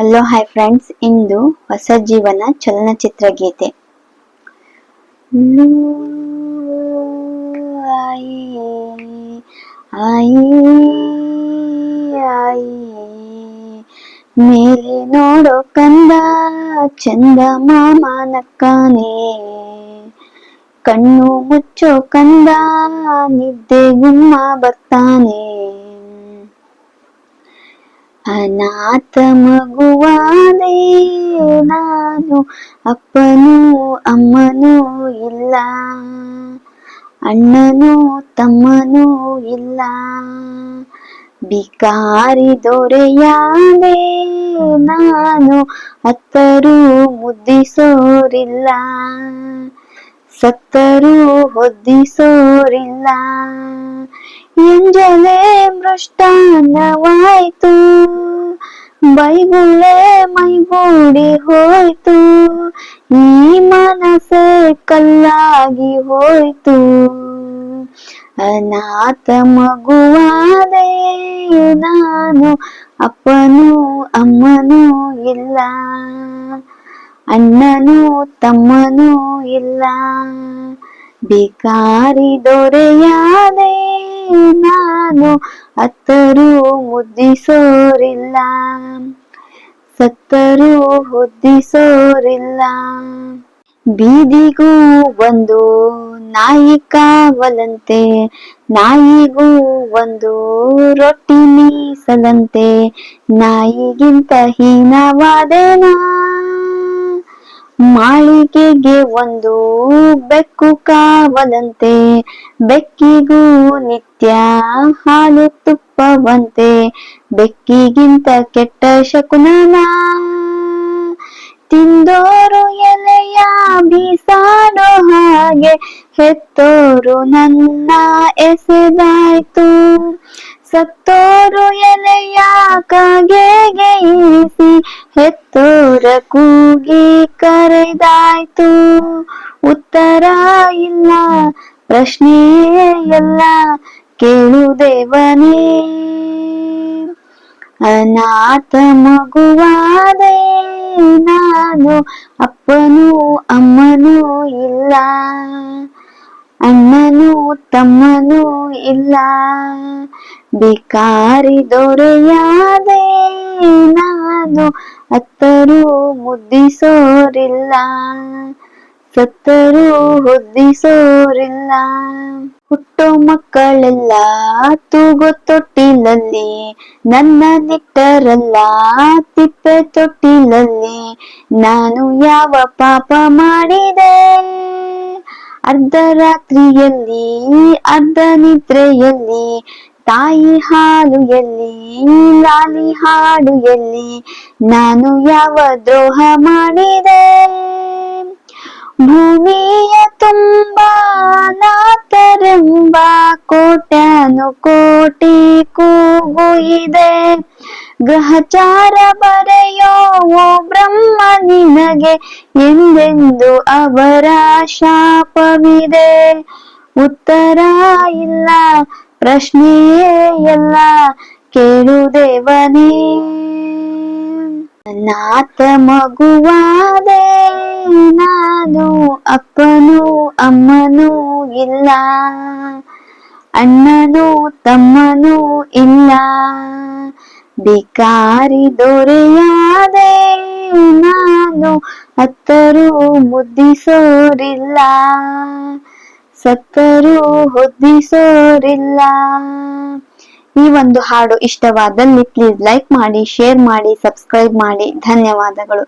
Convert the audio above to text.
Hello hi friends ಇಂದು ಹೊಸ ಜೀವನ ಚಲನಚಿತ್ರ ಗೀತೆ ಲೂ ಆಯಿ ಆಯಿ ಆಯಿ ಮೇಲೆ ನೋಡೋ ಕಂದ ಚಂದ ಮಾಮ ನಕ್ಕಾನೆ ಕಣ್ಣು ಮುಚ್ಚೋ ಕಂದ ನಿದ್ದೆ ಗುಮ್ಮ ಬರ್ತಾನೆ ಅನಾಥ ಮಗುವಾದೆ ನಾನು ಅಪ್ಪನೂ ಅಮ್ಮನೂ ಇಲ್ಲ, ಅಣ್ಣನೂ ತಮ್ಮನೂ ಇಲ್ಲ. ಬಿಕಾರಿ ದೊರೆಯಾದೆ ನಾನು ಅತ್ತರೂ ಮುದ್ದಿಸೋರಿಲ್ಲ, ಸತ್ತರೂ ಹೊದ್ದಿಸೋರಿಲ್ಲ. ಎಂಜಲೇ ಮೃಷ್ಟಾನ್ನವಾಯ್ತು ಬೈಗುಳೆ ಮೈಗೂಡಿ ಹೋಯ್ತು. ಈ ಮನಸೆ ಕಲ್ಲಾಗಿ ಹೋಯ್ತು. ಅನಾಥ ಮಗುವಾದೆ ನಾನು, ಅಪ್ಪನೂ ಅಮ್ಮನೂ ಇಲ್ಲ. ಅಣ್ಣನೂ ತಮ್ಮನೂ ಇಲ್ಲ. ಬೇಕಾರಿ ದೊರೆಯಾದೆ ನಾನು ಅತ್ತರೂ ಮುದ್ದಿಸೋರಿಲ್ಲ. ಸತ್ತರೂ ಹೊದ್ದಿಸೋರಿಲ್ಲ. ಬೀದಿಗೂ ಒಂದು ನಾಯಿ ಕಾವಲಂತೆ, ನಾಯಿಗೂ ಒಂದು ರೊಟ್ಟಿ ಮೀಸಲಂತೆ. ನಾಯಿಗಿಂತ ಹೀನವಾದೆನಾ ಮಾಳಿಗೆಗೆ ಒಂದು ಬೆಕ್ಕು ಕಾವಲಂತೆ, ಬೆಕ್ಕಿಗೂ ನಿತ್ಯ ಹಾಲು ತುಪ್ಪವಂತೆ, ಬೆಕ್ಕಿಗಿಂತ ಕೆಟ್ಟ ಶಕುನನ. ತಿಂದೋರು ಎಲೆಯ ಬೀಸಾಡೋ ಹಾಗೆ ಹೆತ್ತೋರು ನನ್ನ ಎಸೆದಾಯ್ತು. ಸತ್ತೋರು ಎಲೆಯ ಕಾಗೆಗೆ ಇರಿಸಿ ಹೆತ್ತೋರ ಕೂಗಿ ಕರೆದಾಯ್ತು. ಉತ್ತರ ಇಲ್ಲ ಪ್ರಶ್ನೆಯೇ ಎಲ್ಲ ಕೇಳುದೇವನೇ ಅನಾಥ ಮಗುವಾದೇ ನಾನು, ಅಪ್ಪನೂ ಅಮ್ಮನೂ ಇಲ್ಲ. ಅಣ್ಣನೂ ತಮ್ಮನೂ ಇಲ್ಲ. ಬೇಕಾರಿ ನಾನು ಅತ್ತರೂ ಮುದ್ದಿಸೋರಿಲ್ಲ, ಸತ್ತರೂ ಹೊದ್ದಿಸೋರಿಲ್ಲ. ಹುಟ್ಟೋ ಮಕ್ಕಳೆಲ್ಲ ತೂಗೋ ತೊಟ್ಟಿಲಲ್ಲಿ, ನನ್ನ ನಿಟ್ಟರಲ್ಲ ತಿಪ್ಪೆ ತೊಟ್ಟಿಲಲ್ಲಿ, ನಾನು ಯಾವ ಪಾಪ ಮಾಡಿದೆ? ಅರ್ಧ ರಾತ್ರಿಯಲ್ಲಿ ಅರ್ಧ ನಿದ್ರೆಯಲ್ಲಿ ತಾಯಿ ಹಾಲು ಎಲ್ಲಿ? ಲಾಲಿ ಹಾಡು ಎಲ್ಲಿ? ನಾನು ಯಾವ ದ್ರೋಹ ಮಾಡಿದೆ? ಭೂಮಿಯ ತುಂಬ ಕೋಟ್ಯಾನು ಕೋಟಿ ಕೂಗು ಇದೆ. ಗ್ರಹಚಾರ ಬರೆಯೋ ಬ್ರಹ್ಮ ನಿನಗೆ ಎಂದೆಂದು ಅವರ ಶಾಪವಿದೆ? ಉತ್ತರ ಇಲ್ಲ ಪ್ರಶ್ನೆಯೇ ಎಲ್ಲ ಕೇಳುದೇವನೇ ನಾತ ಮಗುವಾದೆ ನಾನು ಅಪ್ಪನು ಅಮ್ಮನೂ ಇಲ್ಲ. ಅಣ್ಣನು ತಮ್ಮನೂ ಇಲ್ಲ. ಬಿಕಾರಿ ದೊರೆಯಾದೆ ನಾನು ಹತ್ತರೂ ಮುದ್ದಿಸೋರಿಲ್ಲ. ಸತ್ತರೂ ಹೊದ್ದಿಸೋರಿಲ್ಲ ಈ ಒಂದು ಹಾಡು ಇಷ್ಟವಾದಲ್ಲಿ ಪ್ಲೀಸ್ ಲೈಕ್ ಮಾಡಿ ಶೇರ್ ಮಾಡಿ ಸಬ್ಸ್ಕ್ರೈಬ್ ಮಾಡಿ. ಧನ್ಯವಾದಗಳು.